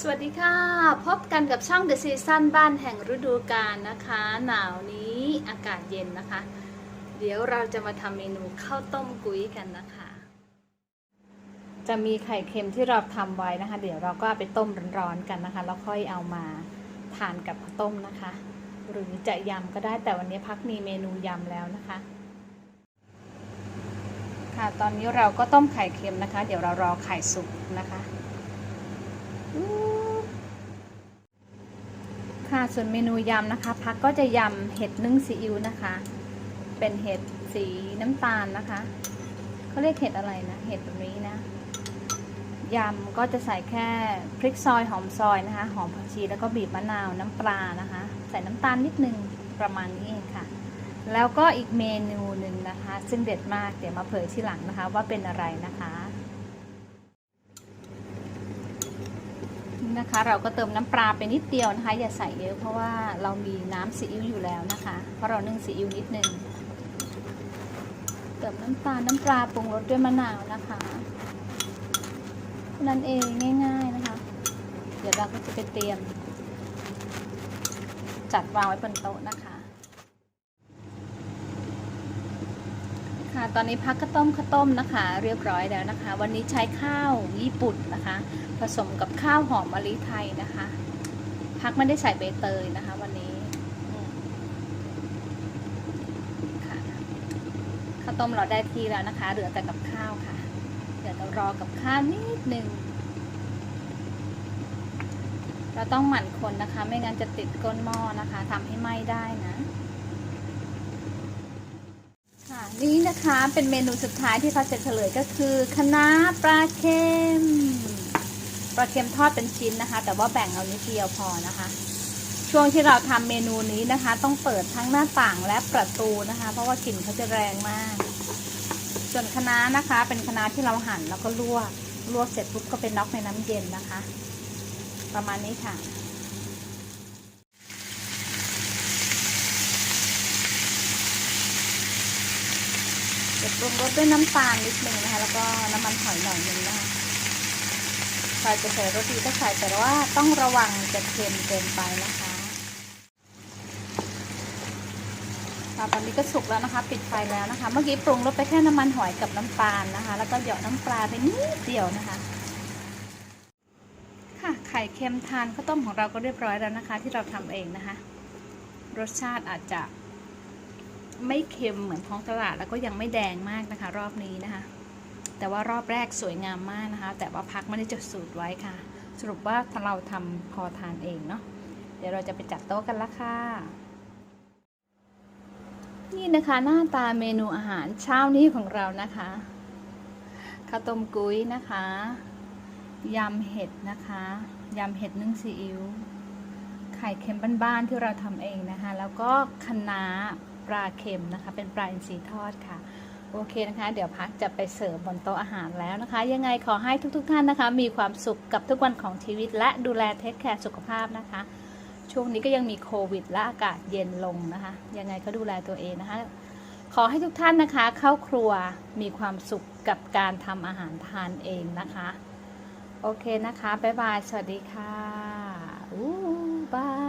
สวัสดีค่ะ พบกันกับช่อง The Season บ้านแห่งฤดูกาลนะคะ หนาวนี้อากาศเย็นนะคะ เดี๋ยวเราจะมาทำเมนูข้าวต้มกุ้ยกันนะคะ จะมีไข่เค็มที่เราทำไว้นะคะ เดี๋ยวเราก็าไปต้มร้อนๆกันนะคะ แล้วค่อยเอามาทานกับข้าวต้มนะคะ หรือจะยำก็ได้แต่วันนี้พักมีเมนูยำแล้วนะคะ ค่ะตอนนี้เราก็ต้มไข่เค็มนะคะ เดี๋ยวเรารอไข่สุกนะคะ ค่ะ ส่วนเมนูยำนะคะพักก็จะยำเห็ดนึ่งซีอิ๊วนะคะ เป็นเห็ดสีน้ำตาลนะคะเขาเรียกเห็ดอะไรนะ เห็ดแบบนี้นะยำก็จะใส่แค่พริกซอยหอมซอยนะคะ หอมผักชีแล้วก็บีบมะนาวน้ำปลานะคะ ใส่น้ำตาลนิดนึงประมาณนี้เองค่ะ แล้วก็อีกเมนูหนึ่งนะคะ ซึ่งเด็ดมากเดี๋ยวมาเผยที่หลังนะคะว่าเป็นอะไรนะคะ นะคะ เราก็เติมน้ำปลาไปนิดเดียวนะคะ อย่าใส่เยอะเพราะว่าเรามีน้ำซีอิ๊วอยู่แล้วนะคะ เพราะเรานึ่งซีอิ๊วนิดนึงเติมน้ำตาลน้ำปลาปรุงรสด้วยมะนาวนะคะนั่นเองง่ายๆนะคะ เดี๋ยวเราก็จะไปเตรียม จัดวางไว้บนโต๊ะนะคะ คะ ตอนนี้พักข้าวต้มข้าวต้มนะคะ เรียบร้อยแล้วนะคะ วันนี้ใช้ข้าวญี่ปุ่นนะคะ ผสมกับข้าวหอมมะลิไทยนะคะ พักไม่ได้ใส่ใบเตยนะคะ วันนี้ค่ะข้าวต้มเราได้ที่แล้วนะคะ เหลือแต่กับข้าวค่ะเดี๋ยวเรารอกับข้าวนิดนึงเราต้องหมั่นคนนะคะ ไม่งั้นจะติดก้นหม้อนะคะทำให้ไหม้ได้นะ นี่นะคะเป็นเมนูสุดท้ายที่พัชจะเฉลยก็คือคะน้าปลาเค็มปลาเค็มทอดเป็นชิ้นนะคะ แต่ว่าแบ่งเอานิดเดียวพอนะคะ ช่วงที่เราทำเมนูนี้นะคะ ต้องเปิดทั้งหน้าต่างและประตูนะคะ เพราะว่ากลิ่นเขาจะแรงมาก ส่วนคะน้านะคะ เป็นคะน้าที่เราหั่นแล้วก็ลวกลวกเสร็จปุ๊บก็ไปน็อกในน้ำเย็นนะคะ ประมาณนี้ค่ะ จะปรุงรสด้วยน้ำตาลนิดนึงนะคะ แล้วก็น้ำมันหอยหน่อยนึงนะคะใครจะใส่รสดีก็ใส่แต่ว่าต้องระวังจะเค็มเกินไปนะคะค่ะตอนนี้ก็สุกแล้วนะคะ ปิดไฟแล้วนะคะ เมื่อกี้ปรุงรสไปแค่น้ำมันหอยกับน้ำตาลนะคะ แล้วก็หยอดน้ำปลาไปนิดเดียวนะคะ ค่ะไข่เค็มทานข้าวต้มของเราก็เรียบร้อยแล้วนะคะ ที่เราทำเองนะคะ รสชาติอาจจะ ไม่เค็มเหมือนท้องตลาด แล้วก็ยังไม่แดงมากนะคะ รอบนี้นะคะ แต่ว่ารอบแรกสวยงามมากนะคะ แต่ว่าพักไม่ได้จดสูตรไว้ค่ะ สรุปว่าเราทำพอทานเองเนาะเดี๋ยวเราจะไปจัดโต๊ะกันละค่ะนี่นะคะหน้าตาเมนูอาหารเช้านี้ของเรานะคะข้าวต้มกุ้ยนะคะยำเห็ดนะคะยำเห็ดนึ่งซีอิ๊วไข่เค็มบ้านๆที่เราทำเองนะคะ แล้วก็คะน้า ปลาเค็มนะคะ เป็นปลาอินทรีทอดค่ะ โอเคนะคะ เดี๋ยวพักจะไปเสิร์ฟบนโต๊ะอาหารแล้วนะคะ ยังไงขอให้ทุกๆทท่านนะคะ มีความสุขกับทุกวันของชีวิต และดูแลเทคแคร์สุขภาพนะคะ ช่วงนี้ก็ยังมีโควิดและอากาศเย็นลงนะคะ ยังไงก็ดูแลตัวเองนะคะ ขอให้ทุกท่านนะคะ เข้าครัวมีความสุขกับการทำอาหารทานเองนะคะ โอเคนะคะ บ๊ายบาย สวัสดีค่ะอู้บาย